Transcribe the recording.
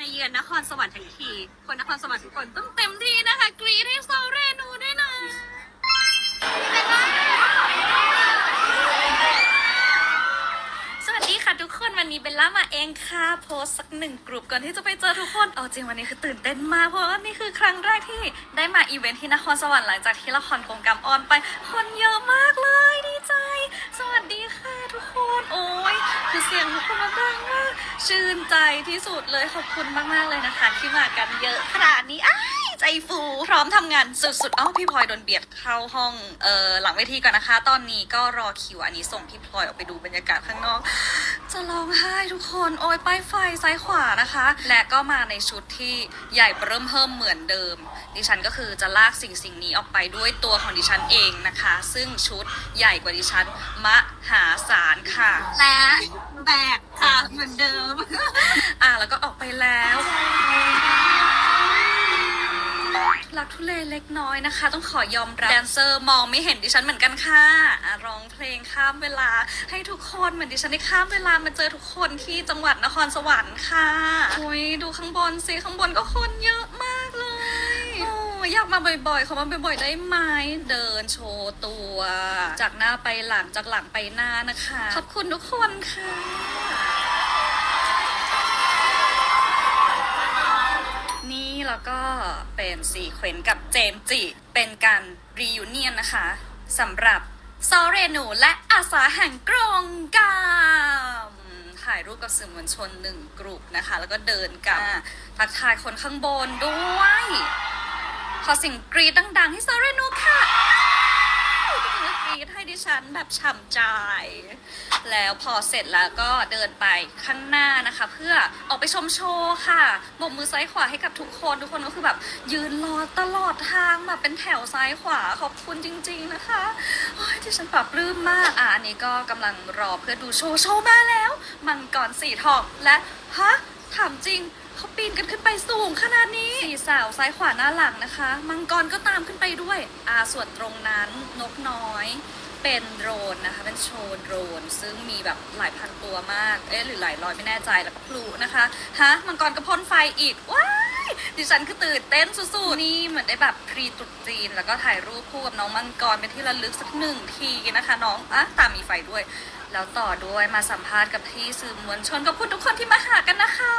มาเยือนนครสวรรค์ทั้งที คนนครสวรรค์ทุกคนต้องเต็มที่นะคะ กรีดให้ซอเรนูด้วยนะสวัสดีค่ะทุกคนวันนี้เบลล่ามาเองค่ะโพสต์สักหนึ่งกลุ่มก่อนที่จะไปเจอทุกคนเอาจริงวันนี้คือตื่นเต้นมากเพราะว่านี่คือครั้งแรกที่ได้มาอีเวนท์ที่นครสวรรค์หลังจากที่ละครกงกรรมออนไป คนเยอะมากเลยดีใจ สวัสดีค่ะทุกคน โอ้ยคือเสียงทุกคนมาดังมาก ชื่นใจที่สุดเลยขอบคุณมากๆเลยนะคะ ที่มากันเยอะขนาดนี้อ้ายใจฟู พร้อมทำงานสุดๆเอ้าพี่พลอยโดนเบียดเข้าห้องเอ่อหลังเวทีก่อนนะคะ ตอนนี้ก็รอคิวอันนี้ส่งพี่พลอยออกไปดูบรรยากาศข้างนอก จะร้องไห้ทุกคนโอ้ยป้ายไฟซ้ายขวานะคะ และก็มาในชุดที่ใหญ่เริ่มเพิ่มเหมือนเดิม ดิฉันก็คือจะลากสิ่งสิ่งนี้ออกไปด้วยตัวของดิฉันเองนะคะ ซึ่งชุดใหญ่กว่าดิฉันมหาศาลค่ะและแบกค่ะ เหมือนเดิม อะแล้วก็ออกไปแล้วลักทุเลเล็กน้อยนะคะ ต้องขอยอมรับแดนเซอร์มองไม่เห็นดิฉันเหมือนกันค่ะอะร้องเพลงข้ามเวลา ให้ทุกคนเหมือนดิฉันได้ข้ามเวลามาเจอทุกคนที่จังหวัดนครสวรรค์ค่ะอุ้ยดูข้างบนสิข้างบนก็คนเยอะมากเลยโอ้ยอยากมาบ่อยๆเขามาบ่อยๆได้ไหมเดินโชว์ตัว จากหน้าไปหลังจากหลังไปหน้านะคะ ขอบคุณทุกคนค่ะ เป็นซีเควนต์กับเจมจิ เป็นการรียูเนียนนะคะสำหรับซอเรนูและอาสาแห่งกรงกามถ่ายรูปกับสื่อมวลชนหนึ่งกลุ่มนะคะ แล้วก็เดินกับทักทายคนข้างบนด้วย ขอสิ่งกรีดดัง ๆ ให้ซอเรนูค่ะ ดให้ดิฉันแบบฉ่ำใจ แล้วพอเสร็จแล้วก็เดินไปข้างหน้านะคะ เพื่อออกไปชมโชว์ค่ะบกมือซ้ายขวาให้กับทุกคนทุกคนก็คือแบบ ยืนรอตลอดทางแบบเป็นแถวซ้ายขวาขอบคุณจริง ๆนะคะที่ฉันปรับปลื้มมากอะอันนี้ก็กำลังรอเพื่อดูโชว์โชว์มาแล้ว มังกรสีทองและฮะถามจริงเขาปีนกันขึ้นไปสูงขนาดนี้สี่สาวซ้ายขวาหน้าหลังนะคะ มังกรก็ตามขึ้นไปด้วย อ่าส่วนตรงนั้นนกน้อย เป็นโดรนนะคะ เป็นโชว์โดรน ซึ่งมีแบบหลายพันตัวมาก เอ๊ะหรือหลายร้อยไม่แน่ใจแล้วก็พลุนะคะ ฮะ มังกรกระพ่นไฟอีก ว้ายดิฉันคือตื่นเต้นสุดๆ นี่เหมือนได้แบบพรีตรุษจีน แล้วก็ถ่ายรูปคู่กับน้องมังกรเป็นที่ระลึกสักหนึ่งทีนะคะ น้องอะตามมีไฟด้วย แล้วต่อด้วยมาสัมภาษณ์กับพี่สื่อมวลชนกับคุณทุกคนที่มาหากันนะคะ